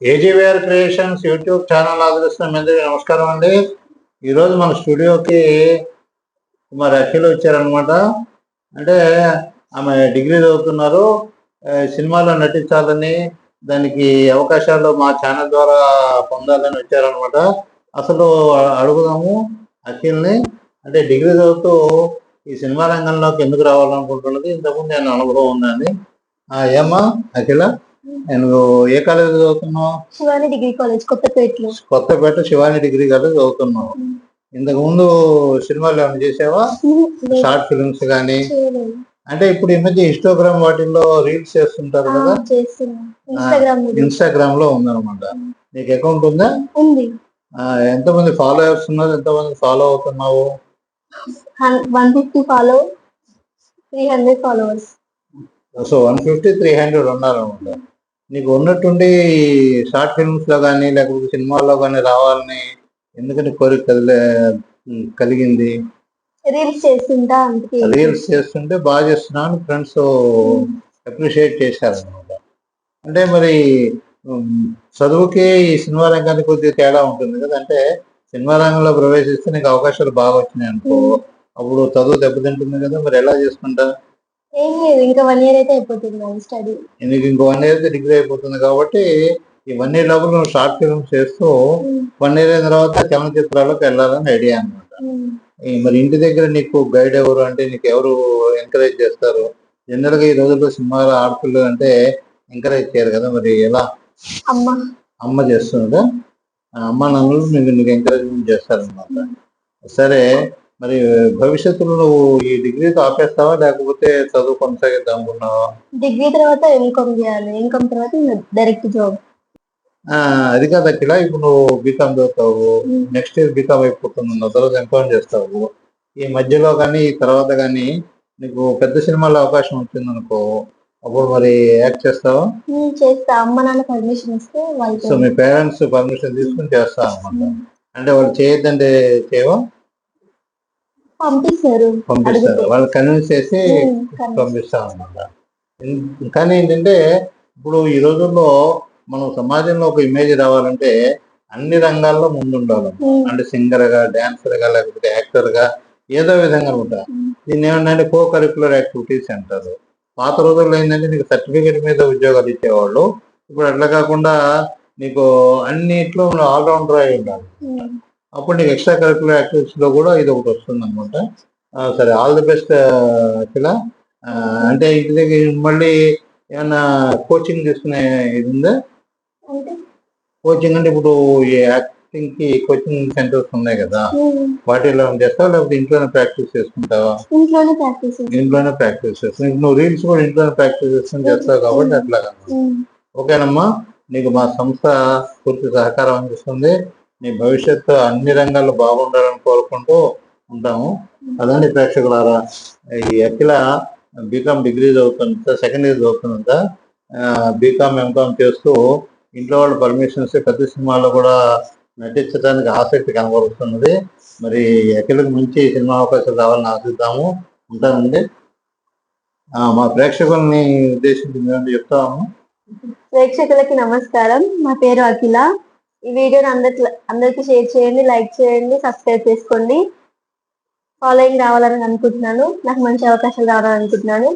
AGVR creations YouTube channel ఆదరిస్తున్న మీ అందరికీ నమస్కారం అండి. ఈరోజు మన స్టూడియోకి మరి అఖిల్ వచ్చారనమాట అంటే ఆమె డిగ్రీ చదువుతున్నారు. సినిమాలో నటించాలని దానికి అవకాశాలు మా ఛానల్ ద్వారా పొందాలని వచ్చారనమాట అసలు అడుగుదాము అఖిల్ని. అంటే డిగ్రీ చదువుతూ ఈ సినిమా రంగంలోకి ఎందుకు రావాలనుకుంటున్నది ఇంతకుముందు నేను అనుభవం ఉందండి. ఏమ్మా అఖిల? నేను ఏ కాలేజ్ చదువుతున్నావు? శివాని డిగ్రీ కాలేజ్ కొత్తపేటలో. కొత్తపేట శివాని డిగ్రీ కాలేజ్ చదువుతున్నావు. ఇంతకు ముందు సినిమాలు ఏమైనా చేసావా? షార్ట్ ఫిల్మ్స్ కానీ. అంటే ఇప్పుడు ఈ మధ్య ఇన్స్టాగ్రామ్ వాటిల్లో రీల్స్ చేస్తుంటారు కదా? ఇన్స్టాగ్రామ్లో. ఉందన్నమాట. నీకు అకౌంట్ ఉందా? ఉంది. ఎంతమంది ఫాలోవర్స్ ఉన్నారు? ఎంతమంది ఫాలో అవుతున్నావు? One fifty follow three hundred followers. So one fifty three hundred ఉన్నారనమాట నీకు ఉన్నట్టుండి షార్ట్ ఫిల్మ్స్లో కానీ లేకపోతే సినిమాల్లో కానీ రావాలని ఎందుకంటే కోరిక కలిగింది? రీల్స్ చేస్తుంటా రీల్స్ చేస్తుంటే బాగా చేస్తున్నాను ఫ్రెండ్స్ అప్రిషియేట్ చేశారనమాట అంటే మరి చదువుకి ఈ సినిమా రంగానికి కొద్దిగా తేడా ఉంటుంది కదా. అంటే సినిమా రంగంలో ప్రవేశిస్తే నీకు అవకాశాలు బాగా వచ్చినాయి అనుకో అప్పుడు చదువు దెబ్బతింటుంది కదా. మరి ఎలా చేసుకుంటా ఏం లేదు ఇంకా వన్ ఇయర్ అయితే అయిపోతుంది స్టడీ నీకు ఇంకో వన్ ఇయర్ డిగ్రీ అయిపోతుంది కాబట్టి ఈ వన్ ఇయర్ లోపల నువ్వు షార్ట్ ఫిల్మ్స్ చేస్తూ వన్ ఇయర్ అయిన తర్వాత చలనచిత్రాలకు వెళ్ళాలని ఐడియా అనమాట ఈ మరి ఇంటి దగ్గర నీకు గైడ్ ఎవరు అంటే నీకు ఎవరు ఎంకరేజ్ చేస్తారు? జనరల్గా ఈ రోజుల్లో సినిమాల ఆడపిల్లలు అంటే ఎంకరేజ్ చేయరు కదా మరి ఎలా? అమ్మ. అమ్మ చేస్తుందా? అమ్మ నాన్నలు నీకు నీకు ఎంకరేజ్మెంట్ చేస్తారనమాట సరే మరి భవిష్యత్తులో నువ్వు ఈ డిగ్రీతో ఆపేస్తావా? లేకపోతే చదువు కొనసాగిద్దాం అనుకున్నావా? డిగ్రీ తర్వాత ఎంకామ్ చేయాలి ఎంకామ్ తర్వాత డైరెక్ట్ జాబ్ ఆ, అది కాదు అఖిల ఇప్పుడు నువ్వు బీకామ్ చదువుతావు. నెక్స్ట్ ఇయర్ బీకామ్ అయిపోతుంది తర్వాత ఎంక్వైరీ చేస్తావు. ఈ మధ్యలో కానీ ఈ తర్వాత కానీ నీకు పెద్ద సినిమాలో అవకాశం వచ్చింది అనుకో అప్పుడు మరి యాక్ట్ చేస్తావా? చేస్తా. అమ్మ నాన్న పర్మిషన్ ఇస్తే సో వాళ్ళతో మీ పేరెంట్స్ పర్మిషన్ తీసుకుని చేస్తావు అనమాట అంటే వాళ్ళు చేయొద్దంటే చేయవా? పంపిస్తారు. పంపిస్తారు. వాళ్ళు కన్విన్స్ చేసి పంపిస్తాం అనమాట కానీ ఏంటంటే ఇప్పుడు ఈ రోజుల్లో మనం సమాజంలో ఒక ఇమేజ్ రావాలంటే అన్ని రంగాల్లో ముందుండాలి. అంటే సింగర్గా డాన్సర్గా లేకపోతే యాక్టర్గా ఏదో విధంగా ఉంటా. దీన్ని ఏమంటే కో కరికులర్ యాక్టివిటీస్ అంటారు. పాత రోజుల్లో ఏంటంటే నీకు సర్టిఫికేట్ మీద ఉద్యోగాలు ఇచ్చేవాళ్ళు. ఇప్పుడు అట్లా కాకుండా నీకు అన్నిట్లో ఆల్రౌండర్ అయి ఉండాలి. అప్పుడు నీకు ఎక్స్ట్రా కరికులర్ యాక్టివిటీస్లో కూడా ఇది ఒకటి వస్తుంది అనమాట సరే ఆల్ ది బెస్ట్ అఖిల. అంటే ఇంటి దగ్గర మళ్ళీ ఏమన్నా కోచింగ్ తీసుకునే ఇది ఉందా? కోచింగ్ అంటే ఇప్పుడు ఈ యాక్టింగ్కి కోచింగ్ సెంటర్స్ ఉన్నాయి కదా. వాటిలో చేస్తావా? లేకపోతే ఇంట్లోనే ప్రాక్టీస్ చేసుకుంటావా? ఇంట్లోనే ప్రాక్టీస్ ఇంట్లోనే ప్రాక్టీస్ చేస్తావు? నువ్వు రీల్స్ కూడా ఇంట్లోనే ప్రాక్టీస్ చేసుకుని చేస్తావు కాబట్టి అట్లాగా ఓకేనమ్మా నీకు మా సంస్థ పూర్తి సహకారం అందిస్తుంది. నీ భవిష్యత్తు అన్ని రంగాల్లో బాగుండాలని కోరుకుంటూ ఉంటాము. అదండి ప్రేక్షకులారా ఈ అఖిల బీకామ్ డిగ్రీ చదువుతుందా సెకండ్ ఇయర్ చదువుతుందా బీకామ్ ఎంకామ్ చేస్తూ ఇంట్లో వాళ్ళ పర్మిషన్స్ పెద్ద సినిమాల్లో కూడా నటించడానికి ఆసక్తి కనబరుస్తున్నది. మరి అఖిలకు మంచి సినిమా అవకాశాలు రావాలని ఆశిద్దాము. ఉంటానండి. మా ప్రేక్షకుల్ని ఉద్దేశించి మేము చెప్తాము ప్రేక్షకులకి నమస్కారం. నా పేరు అఖిల. ఈ వీడియోని అందరికి అందరికి షేర్ చేయండి లైక్ చేయండి సబ్స్క్రైబ్ చేసుకోండి. ఫాలోయింగ్ రావాలని అనుకుంటున్నాను. నాకు మంచి అవకాశాలు రావాలని అనుకుంటున్నాను.